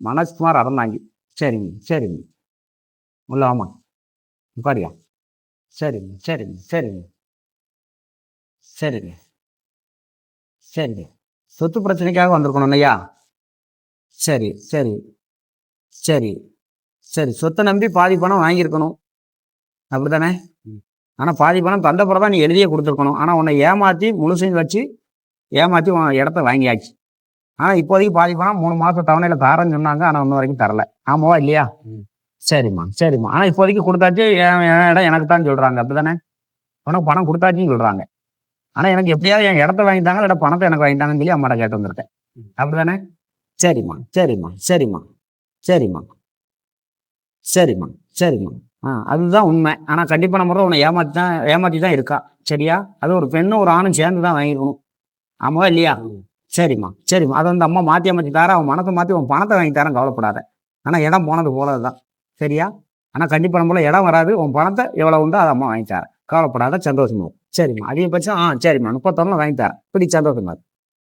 மனோஜ்குமார் அறந்தாங்கி சரிங்க சரிங்க. உள்ள ஆமாங்க உட்காரியா சரிங்க சரிங்க சரிங்க. சரிங்க. சரிங்க. சொத்து பிரச்சனைக்காக வந்திருக்கணும் இல்லையா? சரி சரி. சரி சரி. சொத்தை நம்பி பாதி பணம் வாங்கியிருக்கணும். அப்படி தானே ஆனால் பாதி பணம் தந்த பிறகு தான் நீ எழுதியே கொடுத்துருக்கணும். ஆனால் உன்னை ஏமாற்றி முழுசையும் வச்சு ஏமாற்றி உன் இடத்த வாங்கியாச்சு. ஆனால் இப்போதைக்கு பாதி பணம் மூணு மாதம் தவணையில் தாரேன்னு சொன்னாங்க. ஆனால் இன்ன வரைக்கும் தரல. ஆமாவா இல்லையா. சரிம்மா சரிம்மா. ஆனால் இப்போதைக்கு கொடுத்தாச்சு இடம் எனக்கு தான் சொல்கிறாங்க அப்படிதானே உனக்கு பணம் கொடுத்தாச்சுன்னு சொல்கிறாங்க ஆனால் எனக்கு எப்படியாவது என் இடத்த வாங்கிட்டாங்க இல்லை பணத்தை எனக்கு வாங்கிட்டாங்கன்னு சொல்லி அம்மாட்ட கேட்டு வந்திருக்கேன். அப்படிதானே சரிம்மா சரிம்மா சரிம்மா சரிம்மா சரிம்மா சரிம்மா. ஆ அதுதான் உண்மை. ஆனால் கண்டிப்பான முறை உன்னை ஏமாற்றி தான் ஏமாற்றி தான் இருக்கா. சரியா? அது ஒரு பெண்ணும் ஒரு ஆணும் சேர்ந்து தான் வாங்கிருக்கணும். ஆமாவா இல்லையா? சரிம்மா சரிம்மா. அதை வந்து அம்மா மாற்றி அமைச்சு தர அவன் மனத்தை மாற்றி உன் பணத்தை வாங்கி தரேன் கவலைப்படாத. ஆனால் இடம் போனது போல தான் சரியா? ஆனால் கண்டிப்பாக நம்மள இடம் வராது. உன் பணத்தை எவ்வளோ உண்டோ அதை அம்மா வாங்கி தரேன். கவலைப்படாத சந்தோஷமா சரிம்மா. அதிகபட்சம் ஆ சரிம்மா. முப்பத்தொன்னு வாங்கி தரேன். இப்படி சந்தோஷமா